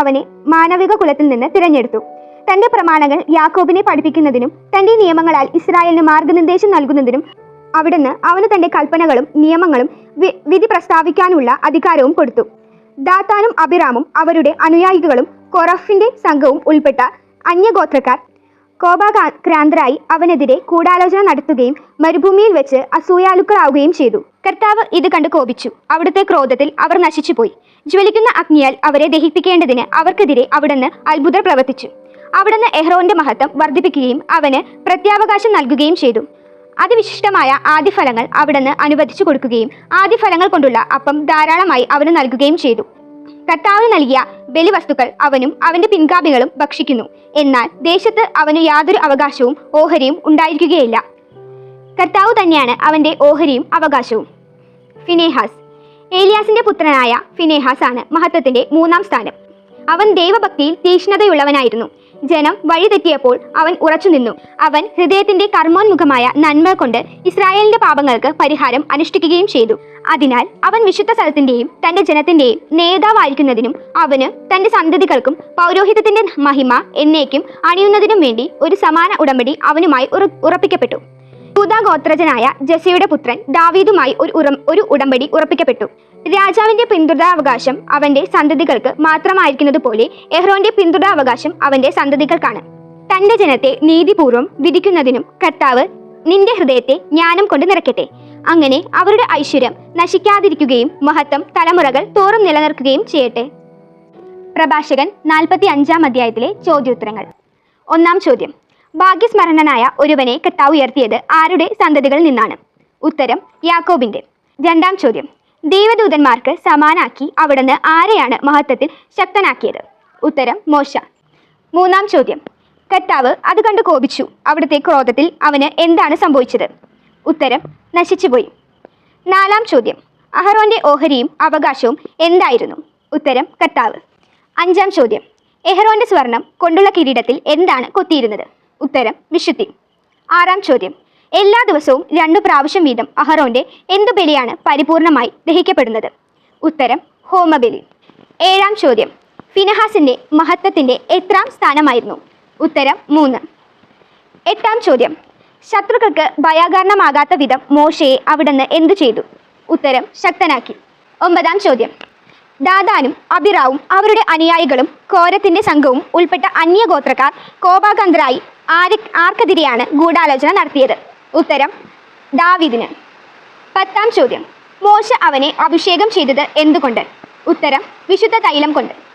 അവനെ മാനവിക കുലത്തിൽ നിന്ന് തിരഞ്ഞെടുത്തു. തന്റെ പ്രമാണങ്ങൾ യാക്കോബിനെ പഠിപ്പിക്കുന്നതിനും തന്റെ നിയമങ്ങളാൽ ഇസ്രായേലിന് മാർഗനിർദ്ദേശം നൽകുന്നതിനും അവിടുന്ന് അവന് തന്റെ കൽപ്പനകളും നിയമങ്ങളും വിധി പ്രസ്താവിക്കാനുള്ള അധികാരവും കൊടുത്തു. ദാത്താനും അബിറാമും അവരുടെ അനുയായികളും കൊറഫിന്റെ സംഘവും ഉൾപ്പെട്ട അന്യഗോത്രക്കാർ കോപാക്രാന്തരായി അവനെതിരെ കൂടാലോചന നടത്തുകയും മരുഭൂമിയിൽ വെച്ച് അസൂയാലുക്കളാവുകയും ചെയ്തു. കർത്താവ് ഇത് കണ്ട് കോപിച്ചു. അവിടുത്തെ ക്രോധത്തിൽ അവർ നശിച്ചുപോയി. ജ്വലിക്കുന്ന അഗ്നിയാൽ അവരെ ദഹിപ്പിക്കേണ്ടതിന് അവർക്കെതിരെ അവിടുന്ന് അത്ഭുതം പ്രവർത്തിച്ചു. അവിടുന്ന് എഹ്റോന്റെ മഹത്വം വർദ്ധിപ്പിക്കുകയും അവന് പ്രത്യാവകാശം നൽകുകയും ചെയ്തു. അതിവിശിഷ്ടമായ ആദ്യഫലങ്ങൾ അവിടുന്ന് അനുവദിച്ചു കൊടുക്കുകയും ആദ്യഫലങ്ങൾ കൊണ്ടുള്ള അപ്പം ധാരാളമായി അവന് നൽകുകയും ചെയ്തു. കർത്താവിന് നൽകിയ ബലിവസ്തുക്കൾ അവനും അവന്റെ പിൻഗാമികളും ഭക്ഷിക്കുന്നു. എന്നാൽ ദേശത്ത് അവന് യാതൊരു അവകാശവും ഓഹരിയും ഉണ്ടായിരിക്കുകയില്ല. കർത്താവ് തന്നെയാണ് അവന്റെ ഓഹരിയും അവകാശവും. ഫിനേഹാസ്. ഏലിയാസിന്റെ പുത്രനായ ഫിനേഹാസ് ആണ് മഹത്വത്തിന്റെ മൂന്നാം സ്ഥാനം. അവൻ ദൈവഭക്തിയിൽ തീക്ഷ്ണതയുള്ളവനായിരുന്നു. ജനം വഴിതെറ്റിയപ്പോൾ അവൻ ഉറച്ചുനിന്നു. അവൻ ഹൃദയത്തിന്റെ കർമ്മോന്മുഖമായ നന്മ കൊണ്ട് ഇസ്രായേലിന്റെ പാപങ്ങൾക്ക് പരിഹാരം അനുഷ്ഠിക്കുകയും ചെയ്തു. അതിനാൽ അവൻ വിശുദ്ധ സ്ഥലത്തിന്റെയും തന്റെ ജനത്തിന്റെയും നേതാവായിരിക്കുന്നതിനും അവന് തന്റെ സന്തതികൾക്കും പൗരോഹിത്യത്തിന്റെ മഹിമ എന്നേക്കും അണിയുന്നതിനും വേണ്ടി ഒരു സമാന ഉടമ്പടി അവനുമായി ഉറ- ഉറപ്പിക്കപ്പെട്ടു. ഗോത്രജനായ ജസയുടെ പുത്രൻ ദാവീദുമായി ഒരു ഉറം ഒരു ഉടമ്പടി ഉറപ്പിക്കപ്പെട്ടു. രാജാവിന്റെ പിന്തുടരാവകാശം അവന്റെ സന്തതികൾക്ക് മാത്രമായിരിക്കുന്നത് പോലെ എഹ്റോന്റെ പിന്തുടരാവകാശം അവന്റെ സന്തതികൾക്കാണ്. തന്റെ ജനത്തെ നീതിപൂർവം വിധിക്കുന്നതിനും കർത്താവ് നിന്റെ ഹൃദയത്തെ ജ്ഞാനം കൊണ്ട് നിറയ്ക്കട്ടെ. അങ്ങനെ അവരുടെ ഐശ്വര്യം നശിക്കാതിരിക്കുകയും മഹത്വം തലമുറകൾ തോറും നിലനിർത്തുകയും ചെയ്യട്ടെ. പ്രഭാഷകൻ നാൽപ്പത്തി അഞ്ചാം അധ്യായത്തിലെ ചോദ്യോത്തരങ്ങൾ. ഒന്നാം ചോദ്യം. ഭാഗ്യസ്മരണനായ ഒരുവനെ കർത്താവ് ഉയർത്തിയത് ആരുടെ സന്തതികളിൽ നിന്നാണ്? ഉത്തരം യാക്കോബിന്റെ. രണ്ടാം ചോദ്യം. ദൈവദൂതന്മാർക്ക് സമാനാക്കി അവിടുന്ന് ആരെയാണ് മഹത്വത്തിൽ ശക്തനാക്കിയത്? ഉത്തരം മോശ. മൂന്നാം ചോദ്യം. കർത്താവ് അത് കണ്ട് കോപിച്ചു. അവിടുത്തെ ക്രോധത്തിൽ അവന് എന്താണ് സംഭവിച്ചത്? ഉത്തരം നശിച്ചുപോയി. നാലാം ചോദ്യം അഹറോന്റെ ഓഹരിയും അവകാശവും എന്തായിരുന്നു? ഉത്തരം കർത്താവ്. അഞ്ചാം ചോദ്യം എഹ്റോന്റെ സ്വർണം കൊണ്ടുള്ള കിരീടത്തിൽ എന്താണ് കൊത്തിയിരുന്നത്? ഉത്തരം വിശുദ്ധി. ആറാം ചോദ്യം എല്ലാ ദിവസവും രണ്ടു പ്രാവശ്യം വീതം അഹറോന്റെ എന്തു ബലിയാണ് പരിപൂർണമായി ദഹിക്കപ്പെടുന്നത്? ഉത്തരം ഹോമബലി. ഏഴാം ചോദ്യം ഫിനഹാസിന്റെ മഹത്വത്തിന്റെ എത്രാം സ്ഥാനമായിരുന്നു? ഉത്തരം മൂന്ന്. എട്ടാം ചോദ്യം. ശത്രുക്കൾക്ക് ഭയാകാരണമാകാത്ത വിധം മോശയെ അവിടുന്ന് എന്തു ചെയ്തു? ഉത്തരം ശക്തനാക്കി. ഒമ്പതാം ചോദ്യം. ദാദാനും അബിറാവും അവരുടെ അനുയായികളും കോരത്തിന്റെ സംഘവും ഉൾപ്പെട്ട അന്യഗോത്രക്കാർ കോപാകന്ധരായി ആര് ആർക്കെതിരെയാണ് ഗൂഢാലോചന നടത്തിയത്? ഉത്തരം ദാവിദിന്. പത്താം ചോദ്യം. മോശ അവനെ അഭിഷേകം ചെയ്തത് എന്തുകൊണ്ട്? ഉത്തരം വിശുദ്ധ തൈലം കൊണ്ട്.